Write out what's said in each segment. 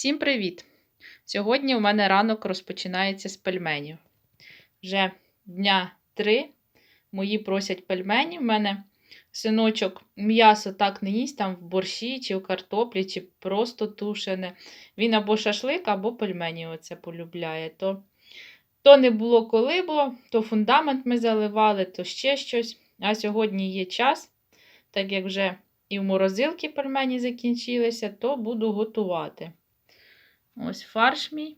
Всім привіт! Сьогодні у мене ранок розпочинається з пельменів. Вже дня три мої просять пельмені. У мене синочок м'ясо так не їсть, там в борщі, чи в картоплі, чи просто тушене. Він або шашлик, або пельмені оце полюбляє. То, то не було коли, бо то фундамент ми заливали, то ще щось. А сьогодні є час, так як вже і в морозилки пельмені закінчилися, то буду готувати. Ось фарш мій.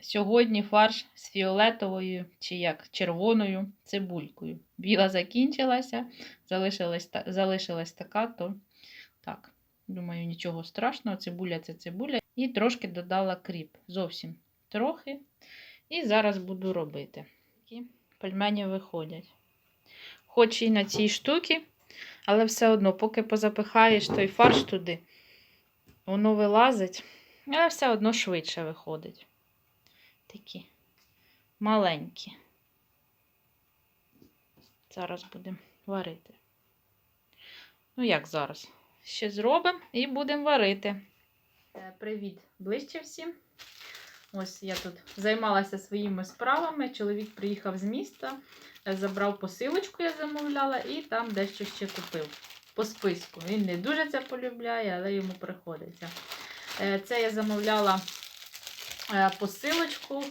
Сьогодні фарш з фіолетовою чи як червоною цибулькою. Біла закінчилася, залишилась, залишилась така, то так. Думаю, нічого страшного. Цибуля це цибуля. І трошки додала кріп. Зовсім трохи. І зараз буду робити. Такі пельмені виходять. Хоч і на цій штуці, але все одно, поки позапихаєш той фарш туди, воно вилазить, але все одно швидше виходить. Такі маленькі. Зараз будемо варити. Ну, як зараз? Ще зробимо і будемо варити. Е, Привіт, ближче всім. Ось я тут займалася своїми справами. Чоловік приїхав з міста, е, забрав посилочку, я замовляла, і там дещо ще купив по списку. Він не дуже це полюбляє, але йому приходиться. Е, Це я замовляла е, посилочку.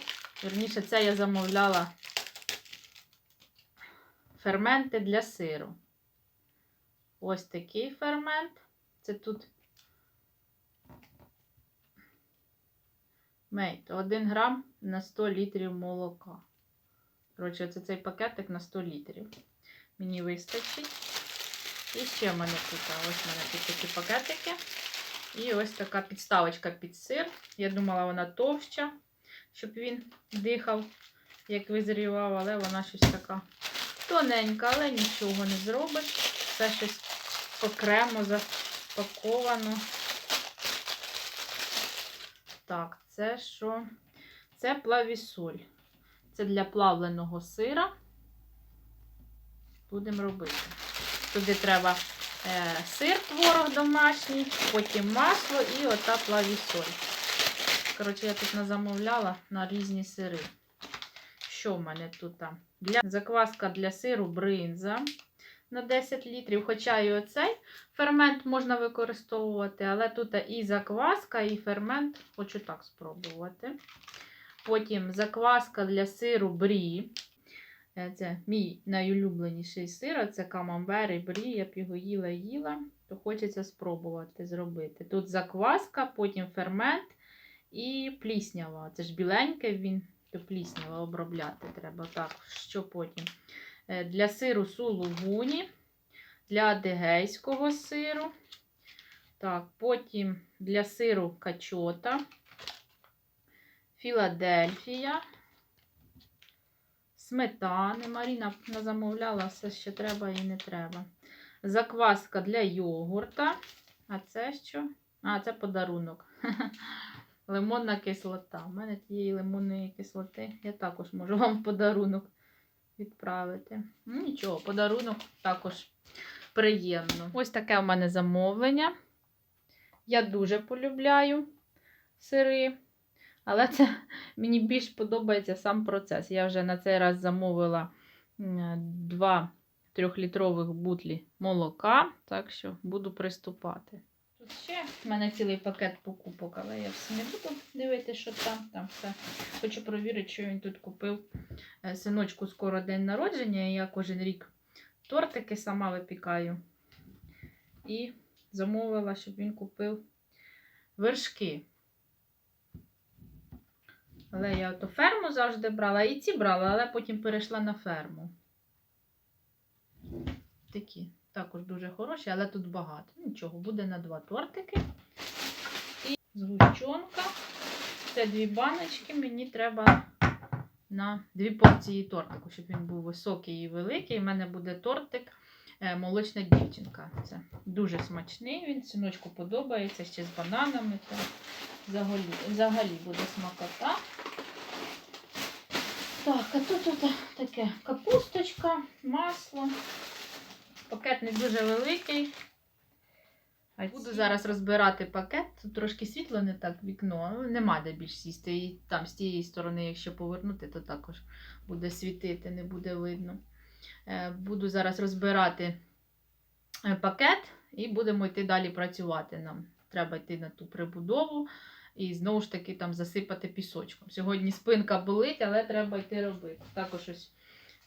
Верніше, це я замовляла ферменти для сиру. Ось такий фермент. Це тут мейт, 1 грам на 100 літрів молока. Коротше, це цей пакетик на 100 літрів. Мені вистачить. І ще в мене тут, ось в мене тут такі пакетики. І ось така підставочка під сир. Я думала, вона товща, щоб він дихав, як визрівав, але вона щось така тоненька, але нічого не зробиш. Все щось окремо запаковано. Так, це що? Це плавісоль. Це для плавленого сира. Будемо робити. Туди треба сир, творог домашній, потім масло і ота плавісоль. Коротше, я тут назамовляла на різні сири. Що в мене тут? Для... Закваска для сиру бринза на 10 літрів. Хоча і оцей фермент можна використовувати, але тут і закваска, і фермент. Хочу так спробувати. Потім закваска для сиру брі. Е, Це мій найулюбленіший сир, це камамбер і брі. Я б його їла їла, то хочеться спробувати зробити. Тут закваска, потім фермент і пліснява. Це ж біленьке, він то пліснява обробляти треба. Так, що потім? Е, Для сиру сулугуні, для адигейського сиру. Так, потім для сиру качота, Філадельфія, сметани. Маріна замовляла, все ще треба і не треба. Закваска для йогурта. А це що? А, це подарунок. Лимонна кислота. У мене тієї лимонної кислоти я також можу вам в подарунок відправити. Ну, Нічого, подарунок також приємно. Ось таке у мене замовлення. Я дуже полюбляю сири, але це мені більш подобається сам процес. Я вже на цей раз замовила два трьохлітрових бутлі молока, так що буду приступати. Тут ще в мене цілий пакет покупок, але я все не буду дивитися, що там. Там все. Хочу провірити, що він тут купив. Е, Синочку скоро день народження, я кожен рік тортики сама випікаю. І замовила, щоб він купив вершки. Але я ото ферму завжди брала, і ці брала, але потім перейшла на ферму. Такі також дуже хороші, але тут багато. Нічого, буде на два тортики. І згущенка. Це дві баночки. Мені треба на дві порції тортику, щоб він був високий і великий. У мене буде тортик е, молочна дівчинка. Це дуже смачний. Він синочку подобається ще з бананами. Взагалі, взагалі буде смакота. Так, а тут, тут таке капусточка, масло. Пакет не дуже великий. Буду зараз розбирати пакет. Тут трошки світло не так вікно, нема де більш сісти. І там з тієї сторони, якщо повернути, то також буде світити, не буде видно. Е, Буду зараз розбирати е, пакет і будемо йти далі працювати. Нам треба йти на ту прибудову і знову ж таки там засипати пісочком. Сьогодні спинка болить, але треба йти робити. Також ось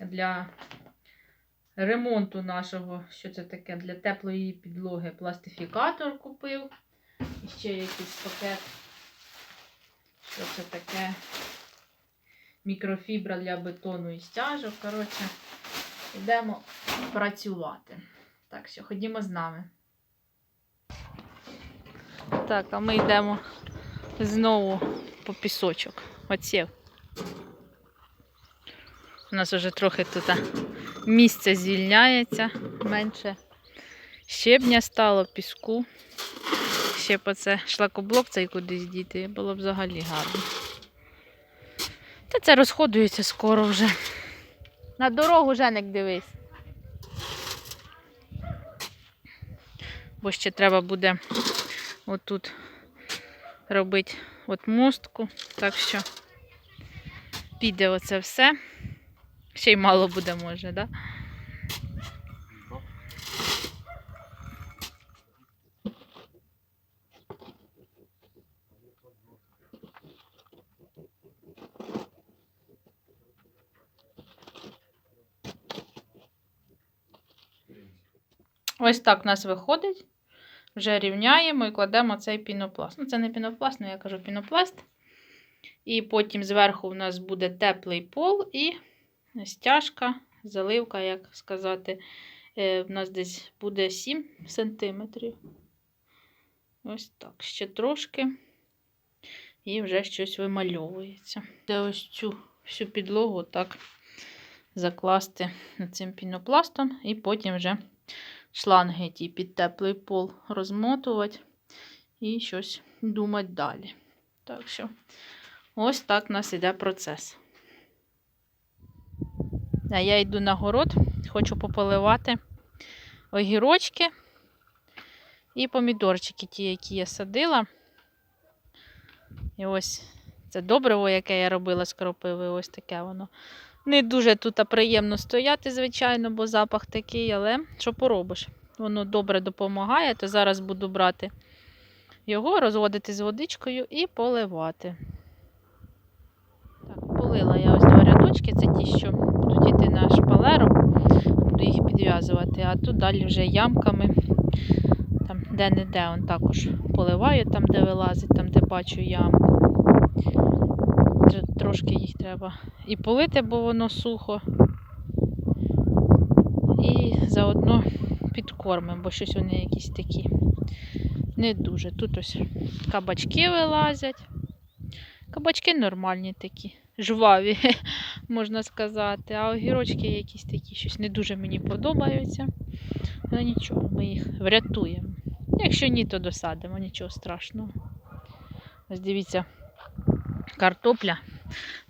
для ремонту нашого, що це таке, для теплої підлоги пластифікатор купив. І ще якийсь пакет. Що це таке? Мікрофібра для бетону і стяжок. Коротше, йдемо працювати. Так що ходімо з нами. Так, а ми йдемо знову по пісочок. Оців. У нас вже трохи тут місце звільняється менше. Щебня стало, піску. Ще по це шлакоблок цей кудись діти, було б взагалі гарно. Та це розходується скоро вже. На дорогу Женик дивись. Бо ще треба буде отут робити от мостку. Так що піде оце все. Ще й мало буде, може, да? Ось так у нас виходить. Вже рівняємо і кладемо цей пінопласт. Ну, це не пінопласт, але я кажу пінопласт. І потім зверху у нас буде теплий пол і стяжка, заливка, як сказати. Е, У нас десь буде 7 сантиметрів. Ось так. Ще трошки. І вже щось вимальовується. Де ось цю всю підлогу так закласти цим пінопластом, і потім вже шланги ті під теплий пол розмотувати і щось думати далі. Так що, ось так у нас іде процес. А я йду на город, хочу пополивати огірочки і помідорчики, ті, які я садила. І ось це добриво, яке я робила з кропиви, ось таке воно. Не дуже тут приємно стояти, звичайно, бо запах такий, але що поробиш? Воно добре допомагає, то зараз буду брати його, розводити з водичкою і поливати. Так, полила я ось два рядочки, це ті, що будуть йти на шпалеру, буду їх підв'язувати, а тут далі вже ямками, там де-не-де он також поливаю, там, де вилазить, там, де бачу ямку. Тр- Трошки їх треба і полити, бо воно сухо. І заодно підкормимо, бо щось вони якісь такі не дуже. Тут ось кабачки вилазять. Кабачки нормальні такі, жваві, можна сказати. А огірочки якісь такі щось не дуже мені подобаються. Але нічого, ми їх врятуємо. Якщо ні, то досадимо, нічого страшного. Ось дивіться, картопля.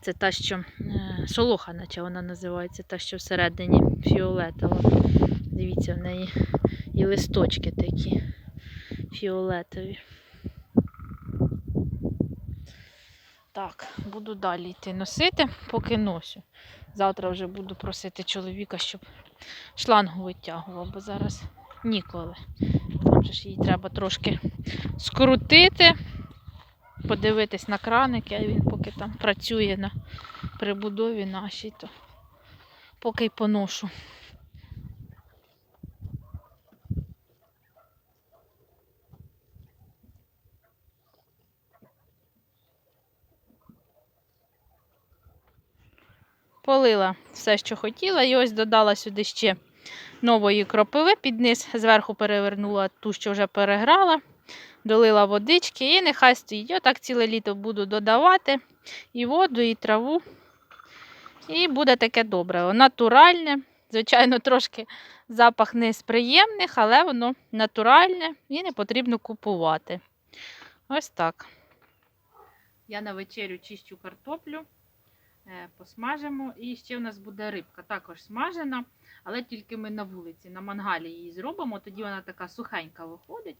Це та, що е, солоха, наче вона називається, та, що всередині фіолетова. Дивіться, в неї і листочки такі фіолетові. Так, буду далі йти носити, поки носю. Завтра вже буду просити чоловіка, щоб шлангу витягував, бо зараз ніколи. Там же ж їй треба трошки скрутити, подивитись на краники, а він поки там працює на прибудові нашій, то поки й поношу. Полила все, що хотіла, і ось додала сюди ще нової кропиви під низ, зверху перевернула ту, що вже переграла, долила водички і нехай стоїть. Отак ціле літо буду додавати і воду, і траву. І буде таке добре. Натуральне. Звичайно, трошки запах не з приємних, але воно натуральне і не потрібно купувати. Ось так. Я на вечерю чищу картоплю, е, посмажимо. І ще в нас буде рибка, також смажена, але тільки ми на вулиці, на мангалі її зробимо, тоді вона така сухенька виходить.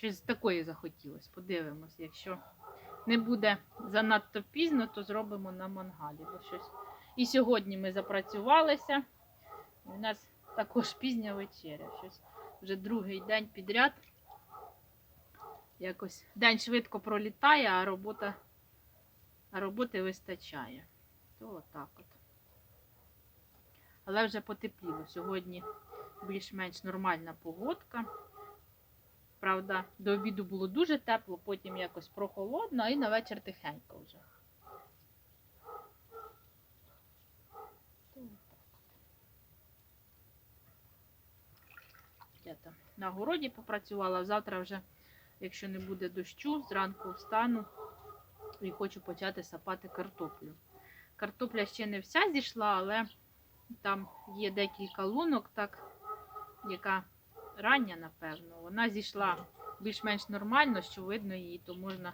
Щось такої захотілось. Подивимось, якщо не буде занадто пізно, то зробимо на мангалі. Бо щось. І сьогодні ми запрацювалися. У нас також пізня вечеря. Щось вже другий день підряд. Якось день швидко пролітає, а робота, а роботи вистачає. То отак от. Але вже потепліло. Сьогодні більш-менш нормальна погодка. Правда, до обіду було дуже тепло, потім якось прохолодно, і на вечір тихенько вже. Я там на городі попрацювала. Завтра вже, якщо не буде дощу, зранку встану і хочу почати сапати картоплю. Картопля ще не вся зійшла, але там є декілька лунок, так, яка рання, напевно. Вона зійшла більш-менш нормально, що видно її, то можна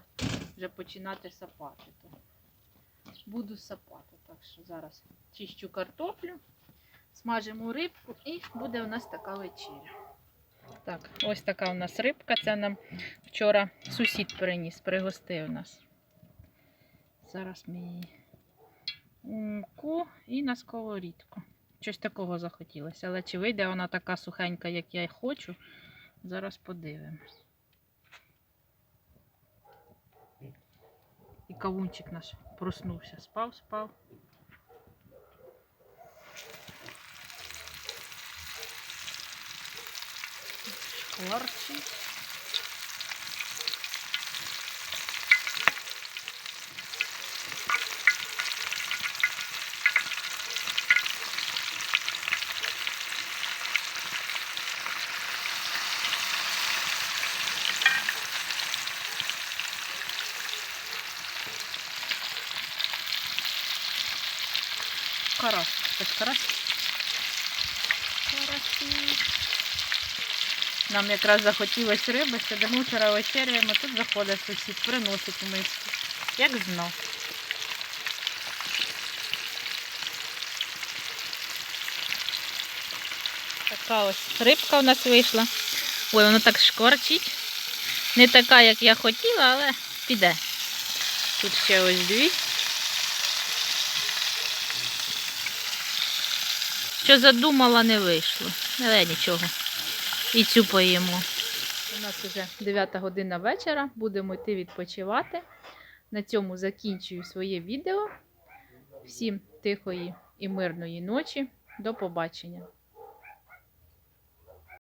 вже починати сапати. Буду сапати. Так що зараз чищу картоплю, смажимо рибку і буде у нас така вечеря. Так, ось така у нас рибка. Це нам вчора сусід приніс, пригостив нас. Зараз ми її у і на сковорідку. Щось такого захотілося. Але чи вийде вона така сухенька, як я й хочу, зараз подивимось. І кавунчик наш проснувся. Спав, спав. Шкварчить. Карась. Це ж карась. Нам якраз захотілося риби, сидимо вчора вечеряємо, тут заходить сусід, приносить миску. Як знав. Така ось рибка у нас вийшла. Ой, воно так шкварчить. Не така, як я хотіла, але піде. Тут ще ось дві. Що задумала, не вийшло. Але нічого. І цю поїмо. У нас вже 9 година вечора. Будемо йти відпочивати. На цьому закінчую своє відео. Всім тихої і мирної ночі. До побачення!